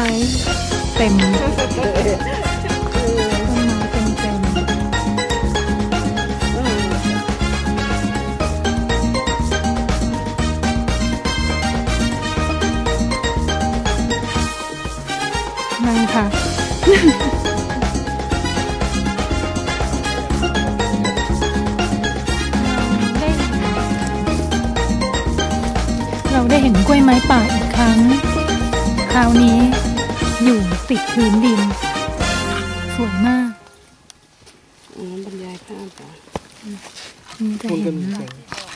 ไม้ เต็มต้นไม้เต็มเต็มนั่งค่ะเราได้เห็นกล้วยไม้ป่าอีกครั้ง คราวนี้ อยู่ติดพื้นดิน สวยมากอ๋อบรรยายภาพจ้ะนี่จะเห็นมัน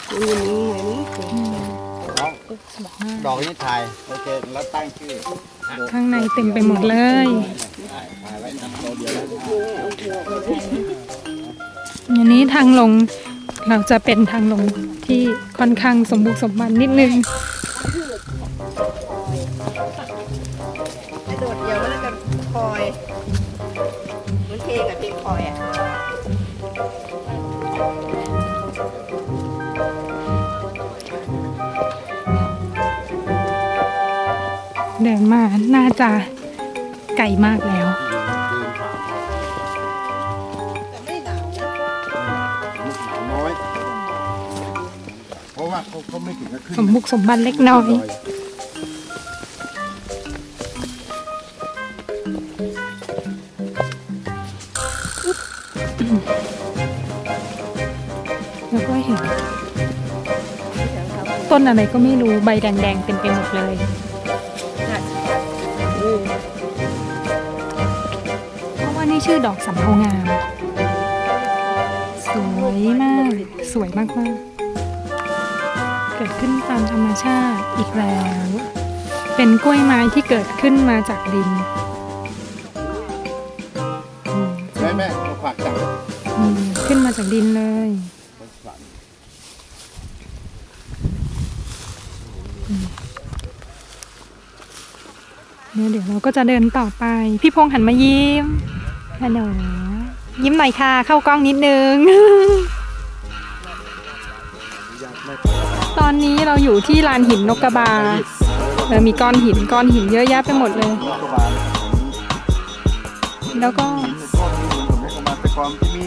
อยู่นี่ไงนี่สวยสวยมากดอกนี้ถ่ายโอเคแล้วตั้งชื่อข้างในเต็มไปหมดเลยถ่ายไว้ทำตัวเดียวแล้วอันนี้ทางลงเราจะเป็นทางลงที่ค่อนข้างสมบุกสมบันนิดนึง มือนเพลงอะเพลงคอยอะเดินมา น่าจะไกลมากแล้ว แต่ไม่หนาวนะหนาวน้อย เพราะว่าเขาเขาไม่ถึงกับขึ้นสมบุกสมบันเล็กน้อย แล้วก็เห็น ต้นอะไรก็ไม่รู้ใบแดงๆเต็มไปหมดเลย เพราะว่านี่ชื่อดอกสำเภางาม สวยมาก สวยมากๆ เกิดขึ้นตามธรรมชาติอีกแล้ว เป็นกล้วยไม้ที่เกิดขึ้นมาจากดินอืมแม่แม่เอาขวากจังอืมขึ้นมาจากดินเลยอืม เนี่ยเดี๋ยวเราก็จะเดินต่อไป พี่พงษ์หันมายิ้มฮัลโหลยิ้มหน่อยค่ะ เข้ากล้องนิดนึง ตอนนี้เราอยู่ที่ลานหินนกกระบาเออมีก้อนหินก้อนหินเยอะแยะไปหมดเลย แล้วก็ก้อนนี้เหมือนกับรัฐบาลแต่มี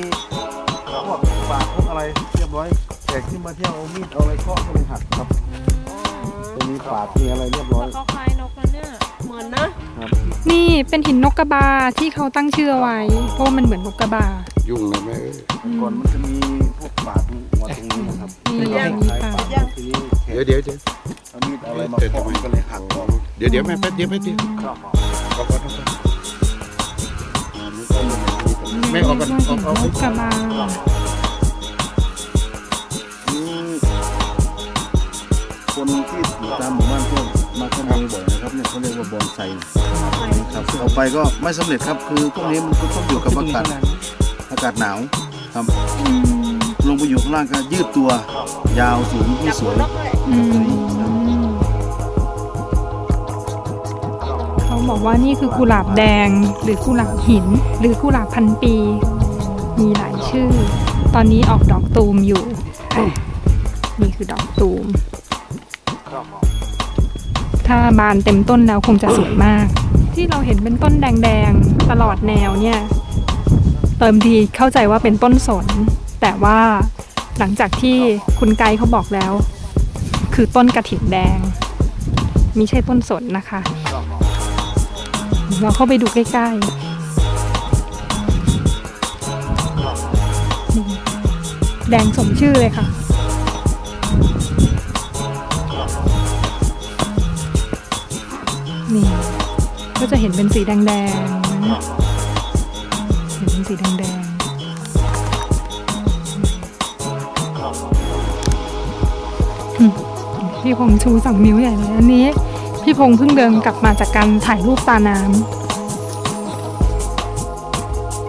พวกปากพวกอะไรเรียบร้อยแขกที่มาเที่ยวเอามีดเอาอะไรเคาะก็เลยหักครับ มีปาดมีอะไรเรียบร้อยเขาคล้ายนกแล้วเนี่ยเหมือนนะครับนี่เป็นหินนกกระบาที่เขาตั้งชื่อเอาไว้ เพราะว่ามันเหมือนนกกระบา ยุ่งเลยแม่ก่อนมันจะมีพวกปาดหัวตรงนี้นะครับนี่คล้ายมีปาดปาดทีนี้แขกเดี๋ยวเดี๋ยวเดี๋ยวเอามีดเอาอะไรมาเคาะมันก็เลยหักออกเดี๋ยวเดี๋ยวแม่แป๊บเดียวแป๊บเดียวครับออกก่อนออกก่อนแม่ออกก่อนออกออกนกกระบา คนที่อยู่ตามหมู่บ้านก็มาขโมยบ่อยนะครับเนี่ยเขาเรียกว่าบอนไซครับเอาไปก็ไม่สำเร็จครับ คือพวกนี้มันก็ต้องอยู่กับอากาศอากาศหนาวครับอืมลงไปอยู่ข้างล่างก็ยืดตัวยาวสูงที่สวยอืมเขาบอกว่านี่คือกุหลาบแดงหรือกุหลาบหิน หรือกุหลาบพันปี มีหลายชื่อ ตอนนี้ออกดอกตูมอยู่ นี่คือดอกตูม ถ้าบานเต็มต้นแล้วคงจะสวยมาก ที่เราเห็นเป็นต้นแดงๆตลอดแนวเนี่ยเติมทีเข้าใจว่าเป็นต้นสน แต่ว่าหลังจากที่คุณไกด์เขาบอกแล้ว คือต้นกระถิ่นแดงม่ใช่ต้นสนนะคะ เราเข้าไปดูใกล้ๆ แดงสมชื่อเลยค่ะ ก็จะเห็นเป็นสีแดงๆนะเห็นเป็นสีแดงๆอืมพี่พงษ์ชูสองนิ้วใหญ่เลยอันนี้ พี่พงษ์เพิ่งเดินกลับมาจากการถ่ายรูปตาน้ำ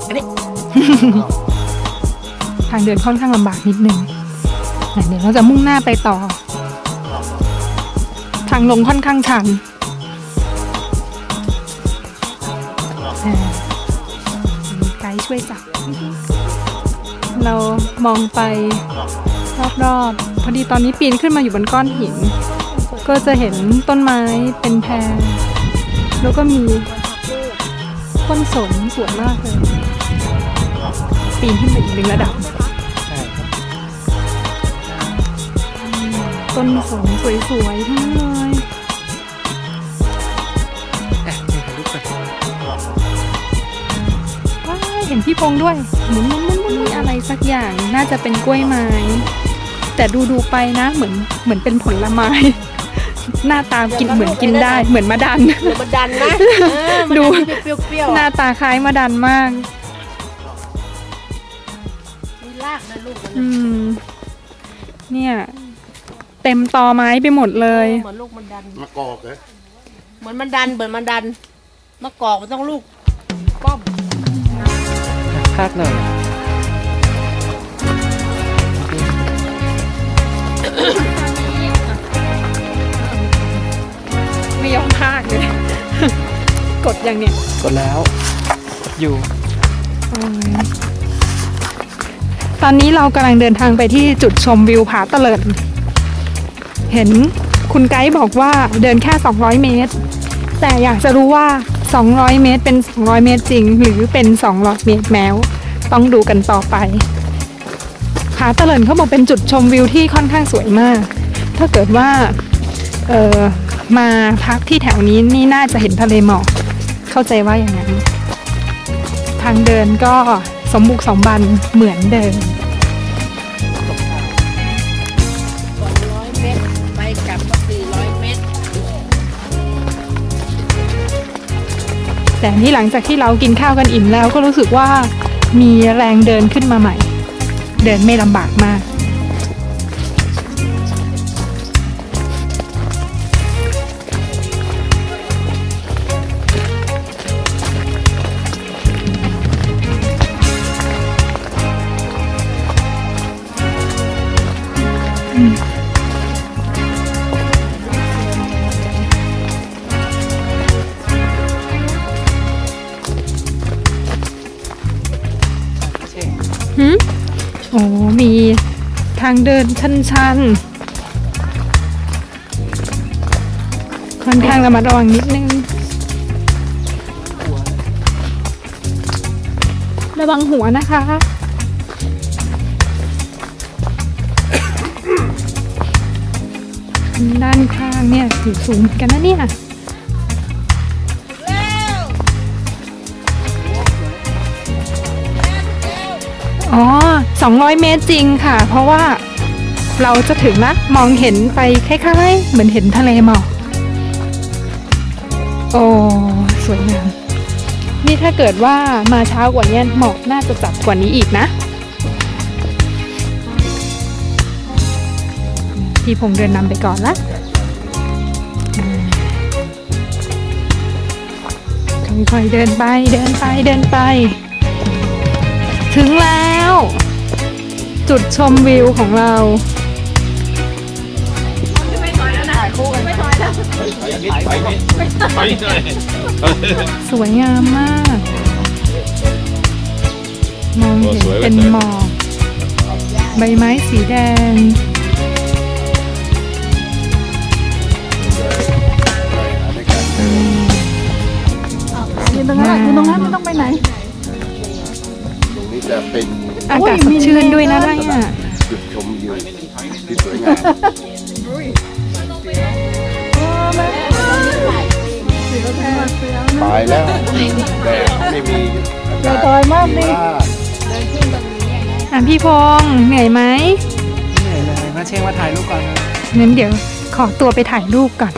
อันนี้ทางเดินค่อนข้างลำบากนิดนึงอะเดี๋ยวเราจะมุ่งหน้าไปต่อ ทางลงค่อนข้างชัน ช่วยจับ เรามองไปรอบๆ พอดีตอนนี้ปีนขึ้นมาอยู่บนก้อนหิน ก็จะเห็นต้นไม้เป็นแพรแล้วก็มีต้นสนสวยมากเลย ปีนขึ้นไปอีกหนึ่งระดับใช่ครับต้นสนสวยๆทั้งนั้นเลย ห็นพี่พงษ์ด้วยหมุนมุนมุนมุนมุนอะไรสักอย่างน่าจะเป็นกล้วยไม้ แต่ดูดูๆไปนะเหมือนเหมือนเป็นผลไม้ หน้าตากินเหมือนกินได้เหมือนมะดัน เดี๋ยวมันดันนะเออมันดูดันที่เปรี้ยวๆหน้าอะตาคล้ายมะดันมาก มีรากนะลูกมันอืม เนี่ย เต็มตอไม้ไปหมดเลย เหมือนลูกมันดันมากอกเลยเหมือนมันดัน เหมือนมันดัน มะกอกมันต้องลูกป้อม อะภาคหน่อยไม่ยอมพากเลย กดอย่างเนี้ยกดแล้วอยู่โอ้ยตอนนี้เรากำลังเดินทางไปที่จุดชมวิวผาตะเลิด เห็นคุณไกด์บอกว่าเดินแค่ 200 เมตร แต่อยากจะรู้ว่า 200 เมตรเป็น 200 เมตรจริง หรือเป็น 200 เมตรแมว ต้องดูกันต่อไปผาตะเลินเขาบอกเป็นจุดชมวิวที่ค่อนข้างสวยมาก ถ้าเกิดว่าเออมาพักที่แถวนี้นี่น่าจะเห็นทะเลหมอกเข้าใจว่าอย่างนั้น ทางเดินก็สมบุกสมบันเหมือนเดิม แต่ที่หลังจากที่เรากินข้าวกันอิ่มแล้วก็รู้สึกว่ามีแรงเดินขึ้นมาใหม่ เดินไม่ลำบากมากางเดินชันๆ ค่อนข้างระมัดระวังนิดนึง ระวังหัวนะคะด้านข้างเนี่ยอยู่สูงกันนะเนี่ย อ๋อ 200 เมตรจริงค่ะ เพราะว่าเราจะถึงละมองเห็นไปคล้ายๆ เหมือนเห็นทะเลหมอกโอ้ สวยงาม นี่ถ้าเกิดว่ามาเช้ากว่านี้หมอกน่าจะจัดกว่านี้อีกนะพี่พงเดินนำไปก่อนละค่อยๆเดินไปเดินไปเดินไป ถึงแล้ว จุดชมวิวของเราสวยงามมาก มองเห็นเป็นหมอกใบไม้สีแดง ยืนตรงนั้นยืนตรงนั้นไม่ต้องไปไหน ตรงนี้จะเป็น อากาศสดชื่นด้วยนะเนี่ยจุดชมวิวที่สวยงามตายแล้วแดดไม่มีอากาศดีมากอะพี่พงษ์เหนื่อยไหมเหนื่อยเลยมาเช็งมาถ่ายรูปก่อนนะงั้นเดี๋ยวขอตัวไปถ่ายรูปก่อน